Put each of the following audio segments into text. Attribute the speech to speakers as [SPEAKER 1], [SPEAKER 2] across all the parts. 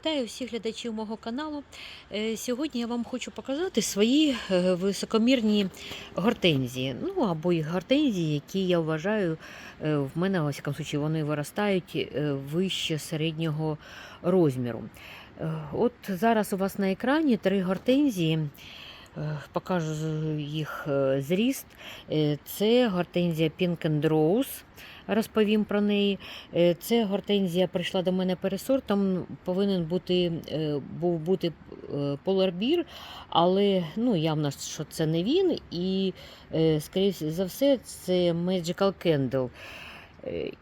[SPEAKER 1] Вітаю всіх глядачів мого каналу. Е, Сьогодні я вам хочу показати свої е, високомірні гортензії. Ну або їх гортензії, які я вважаю, е, в мене, всякому случаї, вони виростають вище середнього розміру. От зараз у вас на екрані три гортензії. Е, Покажу їх е, зріст. Е, Це гортензія Pink Rose. Розповім про неї. Це гортензія прийшла до мене пересортом. Повинен бути був бути поларбір, але ну, явно, що це не він. І, скоріше за все, це Magical Candle.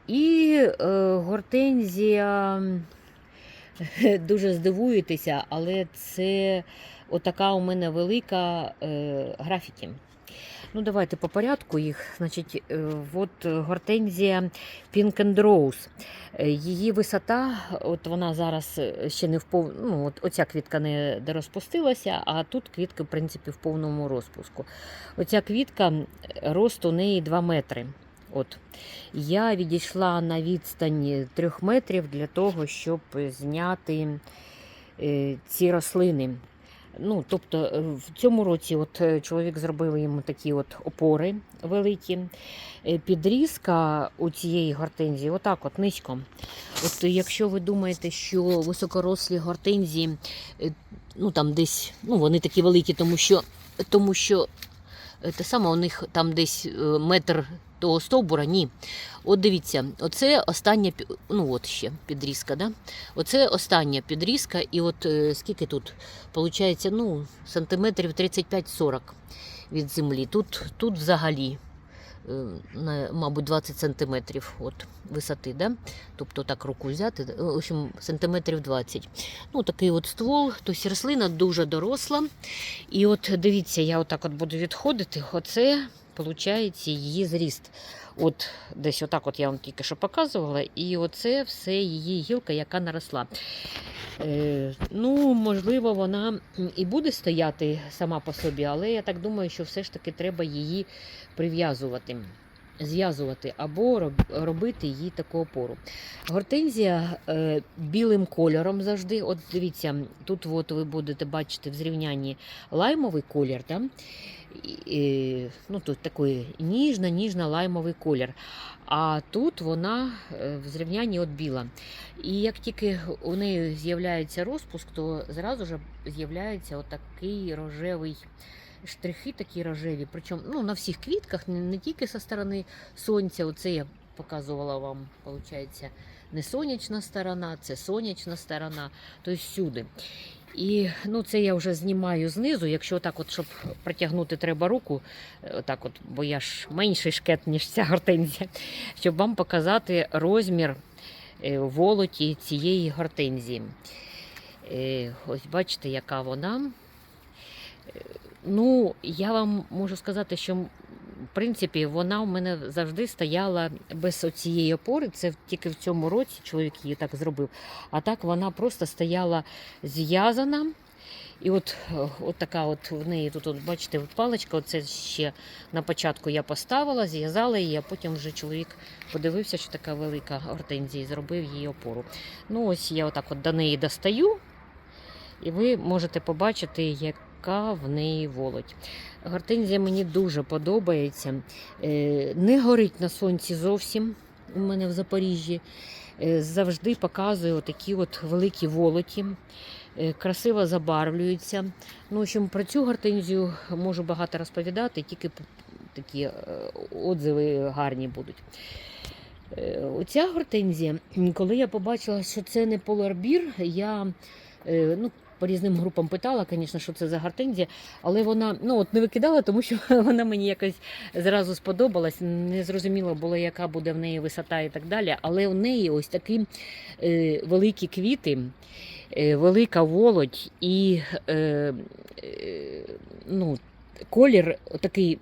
[SPEAKER 1] І гортензія дуже здивуєтеся, але це отака у мене велика е, графіті. Ну, давайте по порядку їх. Значить, е, от гортензія Pink and Rose. Е, Її висота, от вона зараз ще не в пов... ну, от, оця квітка не розпустилася, а тут квітка, в принципі, в повному розпуску. Оця квітка, рост у неї 2 метри. От. Я відійшла на відстань 3 метрів для того, щоб зняти е, ці рослини. Ну, тобто е, в цьому році от е, чоловік зробив йому такі от опори великі. Підрізка у цієї гортензії, отак от низько. От якщо ви думаєте, що високорослі гортензії, ну там десь, ну вони такі великі, тому що, тому що те саме у них там десь метр того стовбура, ні. От дивіться, оце остання, ну от ще підрізка, да? Оце остання підрізка, і от е, скільки тут? Получається, ну, сантиметрів 35-40 від землі. Тут, тут взагалі, е, мабуть, 20 сантиметрів от, висоти, да? тобто так руку взяти, е, в общем, сантиметрів 20. Ну, такий от ствол, тобто рослина дуже доросла. І от дивіться, я отак от буду відходити, оце, виходить, її зріст. От десь отак от я вам тільки що показувала, і оце все її гілка, яка наросла. Е, ну, можливо, вона і буде стояти сама по собі, але я так думаю, що все ж таки треба її прив'язувати. Зв'язувати або робити їй таку опору. Гортензія е, білим кольором завжди. От дивіться, тут от ви будете бачити в зрівнянні лаймовий колір. Да? І, ну, тут такий ніжна, ніжна лаймовий колір. А тут вона е, в зрівнянні от біла. І як тільки у неї з'являється розпуск, то зразу ж з'являється отакий рожевий. Штрихи такі рожеві, причому ну, на всіх квітках, не, не тільки зі сторони сонця. Оце я показувала вам, виходить, не сонячна сторона, це сонячна сторона, тобто всюди. І ну, це я вже знімаю знизу. Якщо так, от, щоб протягнути треба руку, е, отак от, бо я ж менший шкет, ніж ця гортензія, щоб вам показати розмір е, волоті цієї гортензії. Е, Ось бачите, яка вона. Ну, я вам можу сказати, що в принципі вона у мене завжди стояла без цієї опори. Це тільки в цьому році чоловік її так зробив. А так вона просто стояла зв'язана. І от, е, от така от в неї тут, от, бачите, от паличка, оце ще на початку я поставила, зв'язала її, а потім вже чоловік подивився, що така велика гортензія, зробив їй опору. Ну, ось я отак от до неї достаю, і ви можете побачити, яка в неї волоть. Гортензія мені дуже подобається. Е, Не горить на сонці зовсім у мене в Запоріжжі. Е, Завжди показує такі от великі волоті. Е, Красиво забарвлюються. Ну, в общем, про цю гортензію можу багато розповідати, тільки такі отзиви гарні будуть. Оця гортензія, коли я побачила, що це не поларбір, я ну, по різним групам питала, звісно, що це за гортензія, але вона ну, от не викидала, тому що вона мені якось зразу сподобалась. Не зрозуміло було, яка буде в неї висота і так далі. Але в неї ось такі е, великі квіти, е, велика володь і е, е, ну, колір такий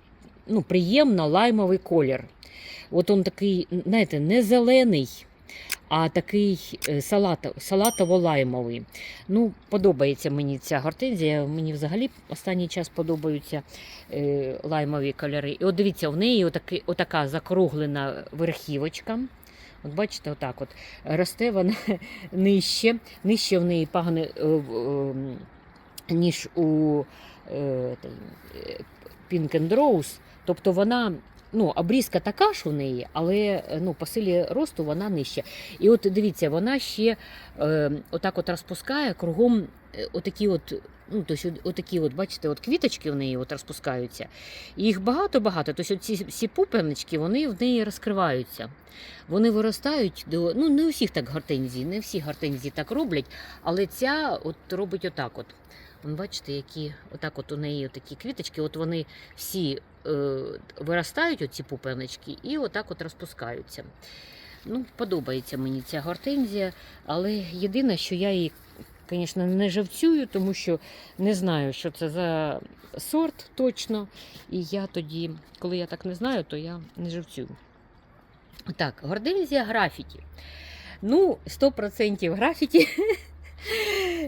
[SPEAKER 1] ну, приємно лаймовий колір. От він такий, знаєте, не зелений, а такий е, салата, салатово-лаймовий. Ну, подобається мені ця гортензія. Мені взагалі останній час подобаються е, лаймові кольори. І от дивіться, в неї отаки, отака закруглена верхівочка. От бачите, отак от росте вона нижче, нижче в неї пагони, е, ем, ніж у е, е, Pink and Rose. Тобто вона. Ну, обрізка така ж у неї, але е, ну, по силі росту вона нижча. І от дивіться, вона ще е, отак от розпускає кругом е, отакі от, ну, тобто, отакі от, бачите, от квіточки в неї от розпускаються. І їх багато-багато. Тобто ці всі пуп'яночки, вони в неї розкриваються. Вони виростають до. Ну, не у всіх так гортензії, не всі гортензії так роблять, але ця от робить отак от. Бачите, які отак от у неї такі квіточки, от вони всі виростають, оці пуп'яночки, і отак от розпускаються. Ну, подобається мені ця гортензія, але єдине, що я її, звісно, не живцюю, тому що не знаю, що це за сорт точно. І я тоді, коли я так не знаю, то я не живцюю. Так, гортензія графіті. Ну, 100% графіті.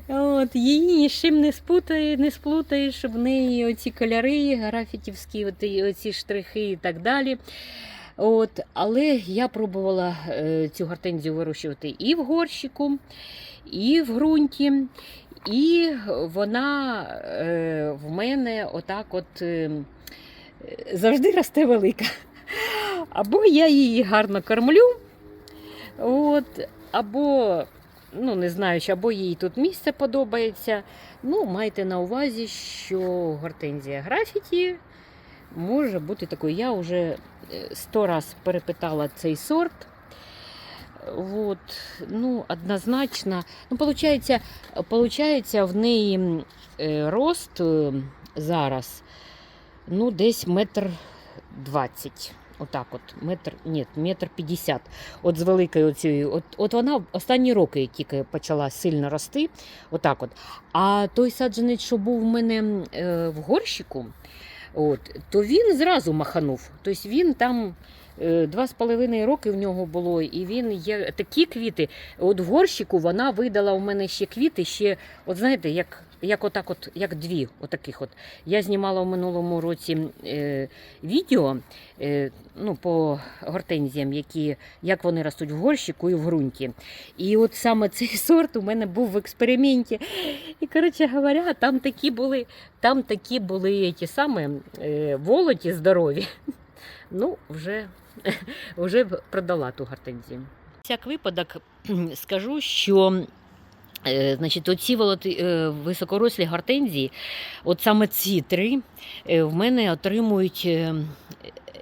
[SPEAKER 1] От, її ні з чим не спутає, не сплутаєш, в неї оці кольори графітівські, от, і оці штрихи і так далі. От, але я пробувала е, цю гортензію вирощувати і в горщику, і в ґрунті, і вона е, в мене отак от е, завжди росте велика. Або я її гарно кормлю, от, або, ну не знаю, або їй тут місце подобається. Ну, майте на увазі, що гортензія графіті може бути такою. Я вже е, сто раз перепитала цей сорт. От, ну, однозначно. Ну, получається, получається в неї е, рост е, зараз ну, десь метр двадцять. Отак от, метр, ні, метр п'ятдесят. От з великою оцією. От, от вона останні роки тільки почала сильно рости. Отак от. А той саджанець, що був в мене е, в горщику, от, то він зразу маханув. Тобто він там е, два з половиною роки в нього було, і він є такі квіти. От в горщику вона видала у мене ще квіти, ще, от знаєте, як. Як отак, от, як дві отаких от. Я знімала в минулому році е, відео е, ну, по гортензіям, які, як вони ростуть в горщику і в ґрунті. І от саме цей сорт у мене був в експерименті. І, коротше говоря, там такі були, там такі були ті самі е, волоті здорові. Ну, вже, вже продала ту гортензію. Всяк випадок скажу, що Значить, оці е, високорослі гортензії, от саме ці три е, в мене отримують е,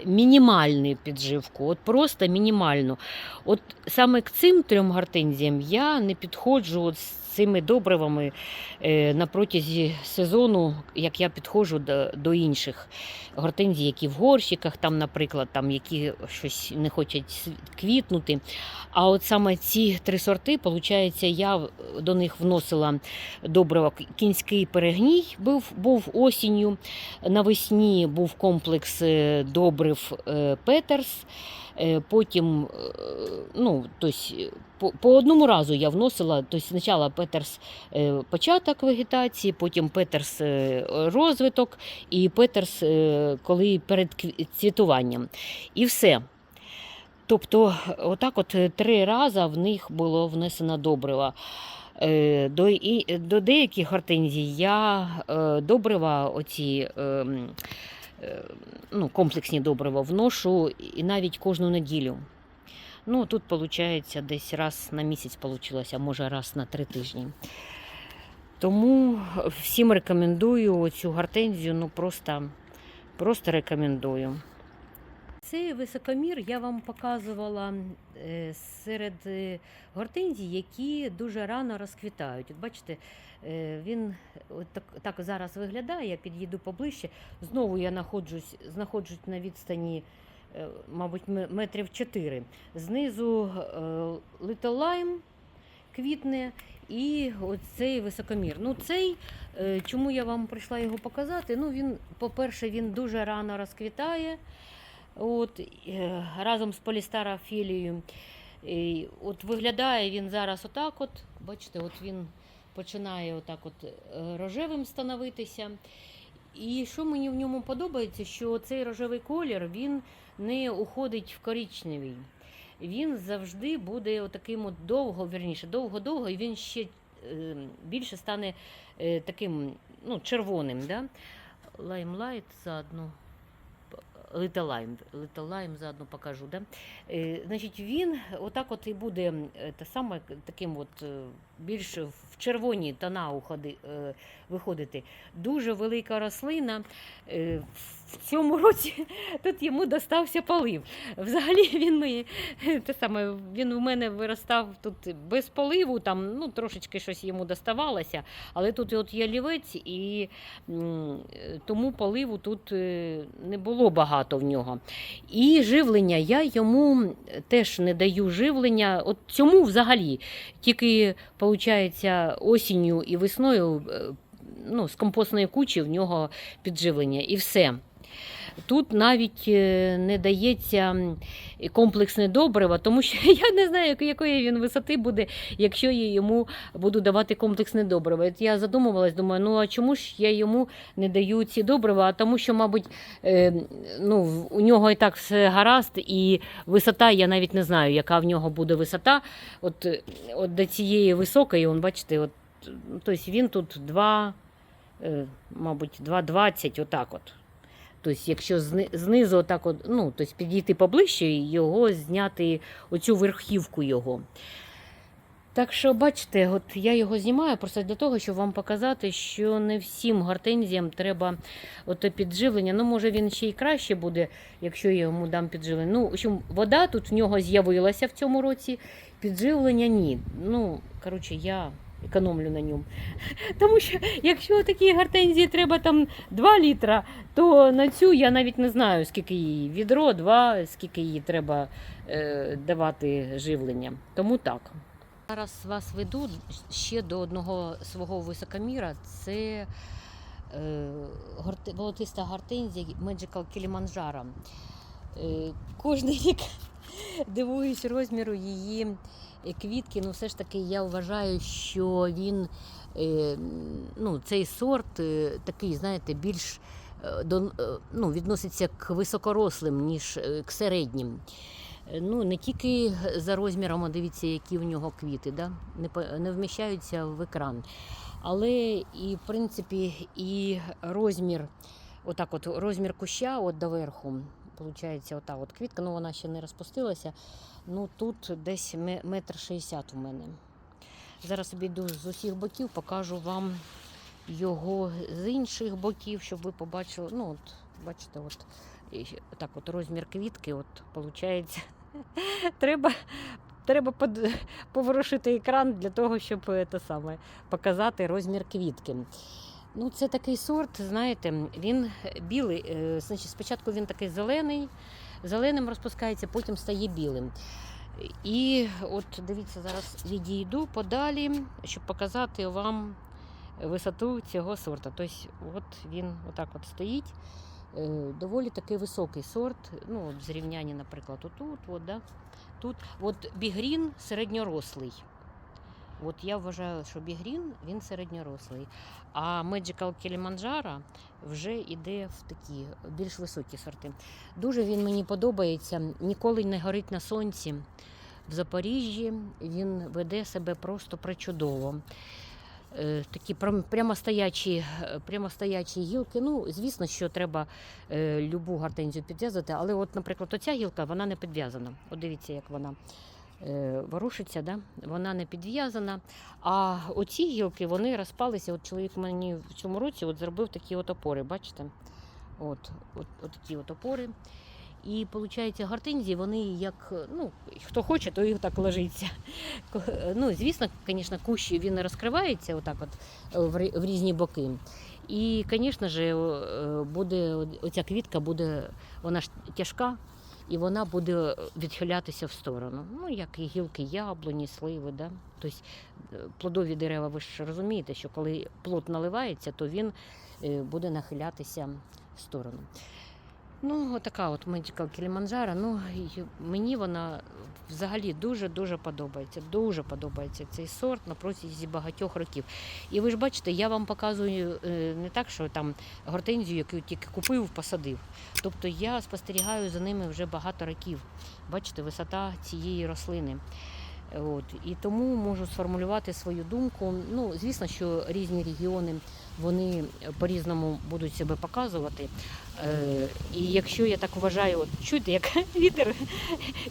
[SPEAKER 1] мінімальну підживку, от просто мінімальну. От саме к цим трьом гортензіям я не підходжу от з цими добривами е, на протязі сезону, як я підходжу до, до інших гортензій, які в горщиках, там, наприклад, там, які щось не хочуть квітнути. А от саме ці три сорти, виходить, я до них вносила добриво К- кінський перегній, був, був осінню. Навесні був комплекс е, добрив е, Петерс. Потім, ну, тобто, по, по одному разу я вносила, тобто спочатку Петерс е, початок вегетації, потім Петерс е, розвиток і Петерс, е, коли перед цвітуванням. І все. Тобто, отак от три рази в них було внесено добрива. До, і, до деяких гортензій я добрива, оці ну, комплексні добрива вношу і навіть кожну неділю. Ну, тут виходить десь раз на місяць вийшло, а може раз на три тижні. Тому всім рекомендую цю гортензію, ну просто, просто рекомендую. Цей високомір я вам показувала е, серед е, гортензій, які дуже рано розквітають. От бачите, е, він от так, так зараз виглядає, я під'їду поближче. Знову я знаходжусь, знаходжусь на відстані, мабуть, метрів 4. Знизу е, Little квітне і оцей високомір. Ну, цей, е, чому я вам прийшла його показати? Ну, він, по-перше, він дуже рано розквітає. От, е, разом з полістарафілією. От виглядає він зараз отак. От, бачите, от він починає отак от е, рожевим становитися. І що мені в ньому подобається, що цей рожевий колір він не уходить в коричневий. він завжди буде отаким от довго, вірніше, довго-довго, і він ще е, більше стане е, таким ну, червоним. Да? Лаймлайт заодно. Little Lime, заодно покажу. Да? Е, значить, він отак от і буде та те саме таким от е, більш в червоні тона уходи, виходити. Дуже велика рослина. В цьому році тут йому достався полив. Взагалі він мені те саме, він у мене виростав тут без поливу, там ну, трошечки щось йому доставалося, але тут от є лівець, і тому поливу тут е, не було багато в нього. І живлення я йому теж не даю живлення. От цьому взагалі тільки виходить осінню і весною. е, Ну, з компостної кучі в нього підживлення і все. Тут навіть е, не дається комплексне добриво, тому що я не знаю, якої він висоти буде, якщо я йому буду давати комплексне добриво. Я задумувалась, думаю, ну а чому ж я йому не даю ці добрива? А тому, що, мабуть, е, ну, у нього і так все гаразд, і висота, я навіть не знаю, яка в нього буде висота. От, е, от до цієї високої, он, бачите, от, тобто він тут 2, е, мабуть, 2,20, отак от. Тобто, якщо знизу отак от, ну, тобто підійти поближче, і його зняти оцю верхівку його. Так що, бачите, от я його знімаю просто для того, щоб вам показати, що не всім гортензіям треба ото підживлення. Ну, може, він ще й краще буде, якщо я йому дам підживлення. Ну, в общем, вода тут в нього з'явилася в цьому році, підживлення ні. Ну, коротше, я економлю на ньому. Тому що якщо такі гортензії треба там 2 літра, то на цю я навіть не знаю, скільки її відро, два, скільки їй треба е, давати живлення. Тому так. Зараз вас веду ще до одного свого високоміра. Це е, волотиста гортензія Magical Kilimanjaro. Е, кожний рік дивуюсь розміру її квітки. Ну, все ж таки, я вважаю, що він е, ну, цей сорт е, такий, знаєте, більш е, до, е, ну, відноситься к високорослим, ніж е, к середнім. Е, Ну, не тільки за розміром, а дивіться, які в нього квіти, да? не, не вміщаються в екран. Але і, в принципі, і розмір, отак от, розмір куща от доверху, виходить, ота от квітка, ну вона ще не розпустилася. Ну тут десь метр шістдесят у мене. Зараз обійду з усіх боків, покажу вам його з інших боків, щоб ви побачили. Ну, от, бачите, от, так от розмір квітки, от, виходить, треба, треба поворушити екран для того, щоб е, те саме, показати розмір квітки. Ну, це такий сорт, знаєте, він білий. е, Значить, спочатку він такий зелений, зеленим розпускається, потім стає білим. І от дивіться, зараз відійду подалі, щоб показати вам висоту цього сорта. Тобто, от він отак от стоїть. Е, Доволі такий високий сорт. Ну, от зрівняння, наприклад, отут, от, да? тут. От бігрін середньорослий. От я вважаю, що бігрін він середньорослий. А Magical Kilimanjaro вже йде в такі більш високі сорти. Дуже він мені подобається, ніколи не горить на сонці. В Запоріжжі він веде себе просто причудово. Е, Такі прямостоячі, е, прямостоячі гілки. Ну, звісно, що треба е, любу гортензію підв'язати, але, от, наприклад, оця гілка вона не підв'язана. От дивіться, як вона ворушиться, да? вона не підв'язана. А оці гілки вони розпалися. От чоловік мені в цьому році от зробив такі от опори, бачите? От, от, от такі от опори. І виходить, гортензії, вони як, ну, хто хоче, то і так ложиться. Ну, звісно, звісно, кущ він розкривається отак от е, в, різні боки. І, звісно е, буде оця квітка буде, вона ж тяжка, і вона буде відхилятися в сторону. Ну, як і гілки яблуні, сливи. Да? Тобто е, плодові дерева, ви ж розумієте, що коли плод наливається, то він е, буде нахилятися в сторону. Ну, отака от медика Kilimanjaro. Ну, мені вона взагалі дуже-дуже подобається. Дуже подобається цей сорт на протязі багатьох років. І ви ж бачите, я вам показую е, не так, що там гортензію, яку тільки купив, посадив. Тобто я спостерігаю за ними вже багато років. Бачите, висота цієї рослини. От, і тому можу сформулювати свою думку. Ну, звісно, що різні регіони вони по-різному будуть себе показувати. Е, і якщо я так вважаю, от чуєте, як вітер,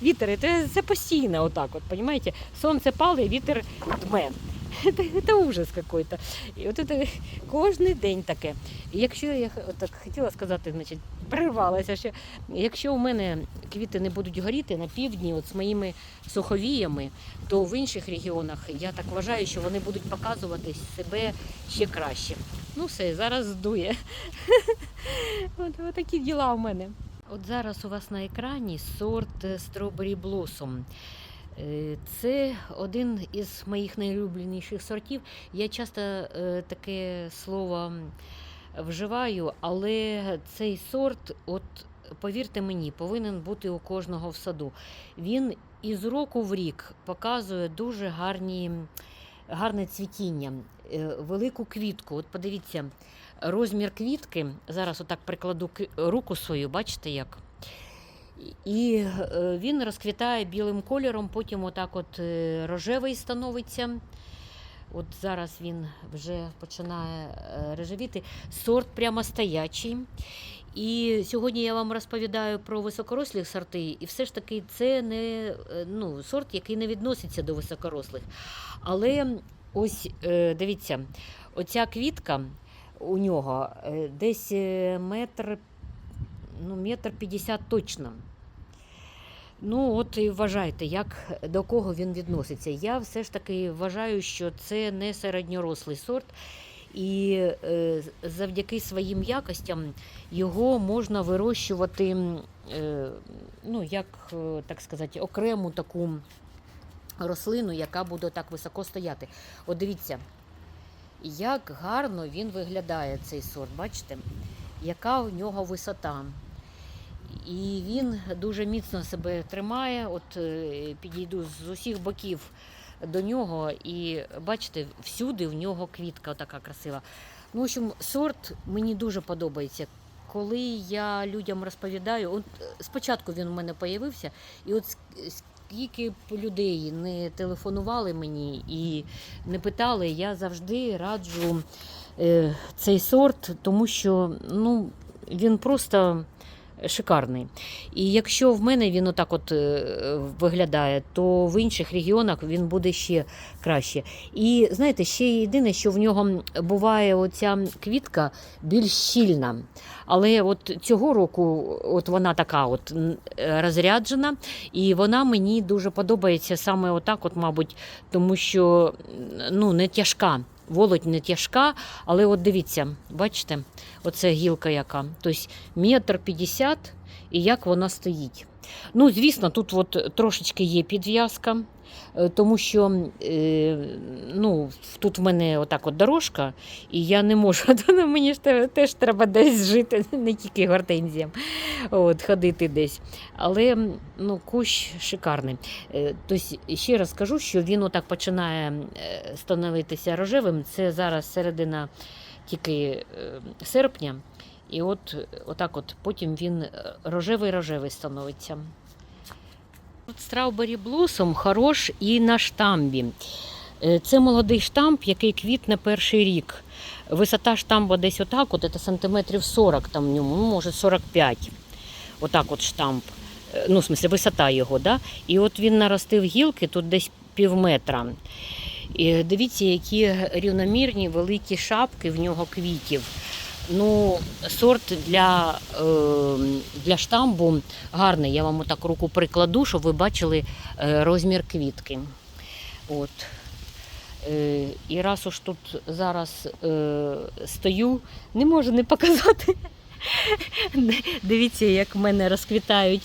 [SPEAKER 1] вітер, це, це постійно отак, от, розумієте? Сонце пале, вітер дме. Це, це ужас какой-то. І от це кожен день таке. І якщо я так хотіла сказати, значить, перервалася ще. Якщо у мене квіти не будуть горіти на півдні, от з моїми суховіями, то в інших регіонах я так вважаю, що вони будуть показувати себе ще краще. Ну все, зараз здує. От такі діла у мене. От зараз у вас на екрані сорт е, Strawberry Blossom. Е, Це один із моїх найулюбленіших сортів. Я часто е, таке слово вживаю, але цей сорт, от повірте мені, повинен бути у кожного в саду. Він із року в рік показує дуже гарні, гарне цвітіння, е, велику квітку. От подивіться, розмір квітки. Зараз отак прикладу руку свою, бачите як? І е, він розквітає білим кольором, потім отак от е, рожевий становиться. От зараз він вже починає е, рожевіти. Сорт прямо стоячий. І сьогодні я вам розповідаю про високорослі сорти, і все ж таки це не ну, сорт, який не відноситься до високорослих. Але ось дивіться, оця квітка у нього десь метр, ну, метр п'ятдесят точно. Ну, от і вважайте, як до кого він відноситься. Я все ж таки вважаю, що це не середньорослий сорт, і е, завдяки своїм якостям його можна вирощувати, е, ну, як е, так сказати, окрему таку рослину, яка буде так високо стояти. От дивіться, як гарно він виглядає, цей сорт, бачите? Яка у нього висота. І він дуже міцно себе тримає. От е, підійду з усіх боків до нього, і бачите, всюди в нього квітка така красива. Ну, в общем, сорт мені дуже подобається. Коли я людям розповідаю, от е, спочатку він у мене появився, і от скільки б людей не телефонували мені і не питали, я завжди раджу е, цей сорт, тому що ну, він просто шикарний. І якщо в мене він отак от е, виглядає, то в інших регіонах він буде ще краще. І знаєте, ще єдине, що в нього буває оця квітка більш щільна. Але от цього року от вона така от розряджена, і вона мені дуже подобається саме отак, от, мабуть, тому що ну, не тяжка. Володь не тяжка, але от дивіться, бачите, оце гілка яка. Тобто метр п'ятдесят, і як вона стоїть. Ну, звісно, тут от трошечки є підв'язка, тому що е, ну, тут в мене отак от дорожка, і я не можу. то Мені ж теж треба десь жити, не тільки гортензіям, от, ходити десь. Але ну, кущ шикарний. Е, Тобто, ще раз скажу, що він отак починає е, становитися рожевим. Це зараз середина тільки е, серпня. І от е, отак от потім він е, рожевий-рожевий становиться. Strawberry Blossom хорош і на штамбі. Е, Це молодий штамп, який квітне перший рік. Висота штамба десь отак, от це сантиметрів 40 там в ньому, ну, може 45. Отак от штамп. Е, Ну, в смысле, висота його, да? І от він наростив гілки тут десь пів метра. І дивіться, які рівномірні великі шапки в нього квітів. Ну, сорт для, е, для штамбу гарний. Я вам отак руку прикладу, щоб ви бачили е, розмір квітки. От. Е, і раз уж тут зараз е, стою, не можу не показати. Дивіться, як в мене розквітають.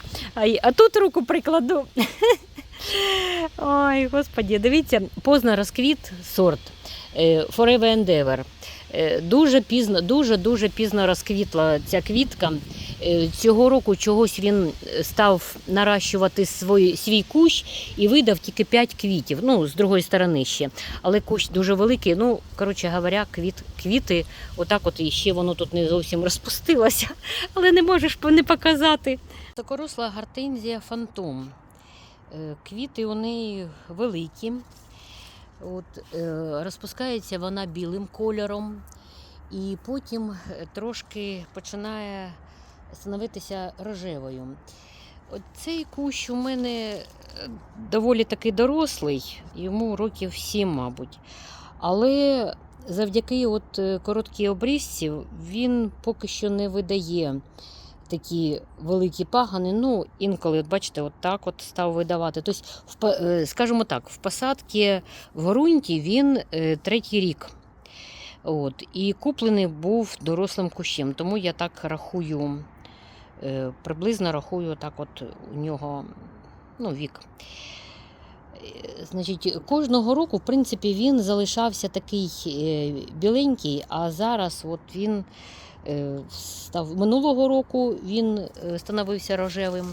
[SPEAKER 1] А, тут руку прикладу. Ой, господі, дивіться, поздно розквіт сорт Forever Endeavor. Е, Дуже пізно, дуже дуже пізно розквітла ця квітка. Е, Цього року чогось він став наращувати свій, свій кущ і видав тільки 5 квітів. Ну, з другої сторони ще. Але кущ дуже великий. Ну, коротше говоря, квіт, квіти, отак от і ще воно тут не зовсім розпустилося, але не можеш не показати. Високоросла гортензія фантом. Е, Квіти у неї великі. От, е, розпускається вона білим кольором, і потім е, трошки починає становитися рожевою. От цей кущ у мене е, доволі таки дорослий, йому років 7, мабуть. Але завдяки от е, короткій обрізці він поки що не видає такі великі пагани. Ну, інколи, от бачите, от так от став видавати. Тобто, е, скажімо так, в посадці в ґрунті він е, третій рік. От, і куплений був дорослим кущем, тому я так рахую, е, приблизно рахую так от у нього ну, вік. Значить, кожного року, в принципі, він залишався такий біленький, а зараз от він став минулого року він е, становився рожевим,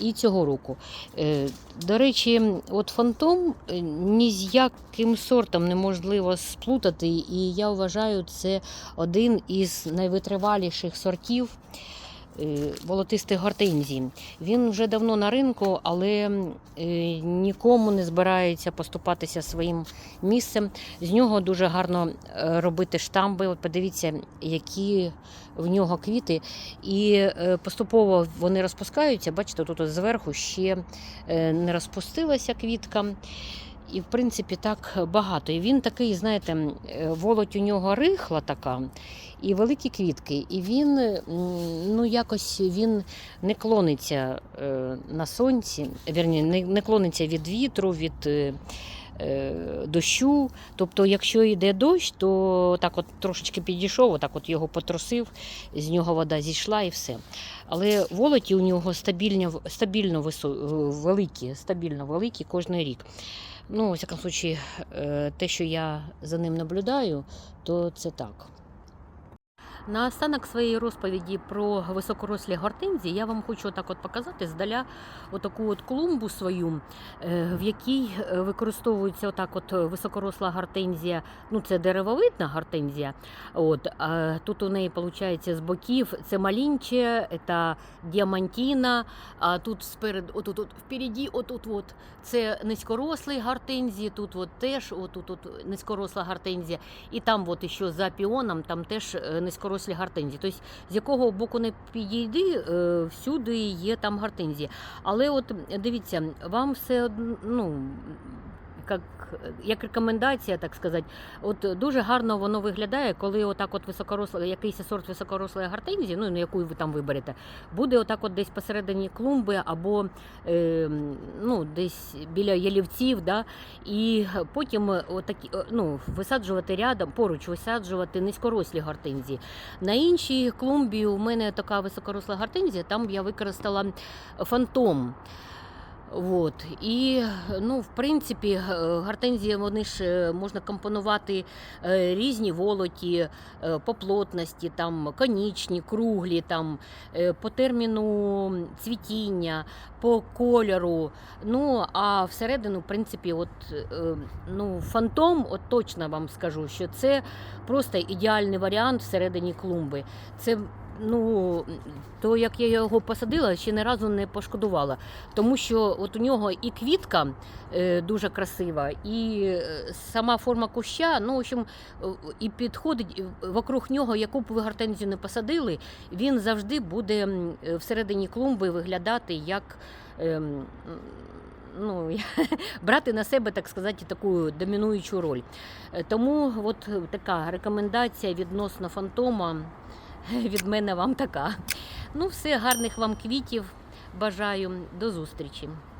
[SPEAKER 1] і цього року. Е, До речі, от фантом е, ні з яким сортом неможливо сплутати, і я вважаю, це один із найвитриваліших сортів е, волотистих гортензій. Він вже давно на ринку, але е, нікому не збирається поступатися своїм місцем. З нього дуже гарно е, робити штамби. От подивіться, які в нього квіти. І е, поступово вони розпускаються. Бачите, тут зверху ще е, не розпустилася квітка. І, в принципі, так багато. І він такий, знаєте, е, волоть у нього рихла така, і великі квітки. І він, ну, якось він не клониться е, на сонці, вірні, не, клониться від вітру, від е, дощу. Тобто, якщо йде дощ, то так от трошечки підійшов, отак от його потросив, з нього вода зійшла і все. Але волоті у нього стабільно, стабільно великі, стабільно великі кожен рік. Ну, у всякому случаї, е, те, що я за ним наблюдаю, то це так. На останок своєї розповіді про високорослі гортензії я вам хочу отак от показати здаля отаку от клумбу свою, е, в якій е, використовується отак от високоросла гортензія. Ну, це деревовидна гортензія. От, а тут у неї виходить з боків це малінче, це діамантіна, а тут спереду, отут, от, впереді, отут, от, це низькорослий гортензії, тут от теж отут, от, низькоросла гортензія. І там, от ще за піоном, там теж е, низькорослі гортензії. Тобто, з якого боку не підійди, е, всюди є там гортензії. Але от дивіться, вам все ну, як, як рекомендація, так сказати, от дуже гарно воно виглядає, коли отак от високоросла, якийсь сорт високорослої гортензії, ну, яку ви там виберете, буде отак от десь посередині клумби або е, ну, десь біля ялівців, да, і потім отакі, ну, висаджувати рядом, поруч висаджувати низькорослі гортензії. На іншій клумбі у мене така високоросла гортензія, там я використала фантом. От. І, ну, в принципі, е, гортензії вони ж е, можна компонувати е, різні волоті по плотності, там, конічні, круглі, там, по терміну цвітіння, по кольору. Ну, а всередину, в принципі, от, ну, фантом, от точно вам скажу, що це просто ідеальний варіант всередині клумби. Це Ну, то як я його посадила, ще ні разу не пошкодувала. Тому що от у нього і квітка е, дуже красива, і е, сама форма куща, ну, в общем, і підходить вокруг нього, яку б ви гортензію не посадили, він завжди буде всередині клумби виглядати як. ем, Ну, брати на себе, так сказати, таку домінуючу роль. Е, Тому от така рекомендація відносно фантома від мене вам така. Ну, все, гарних вам квітів. Бажаю. До зустрічі.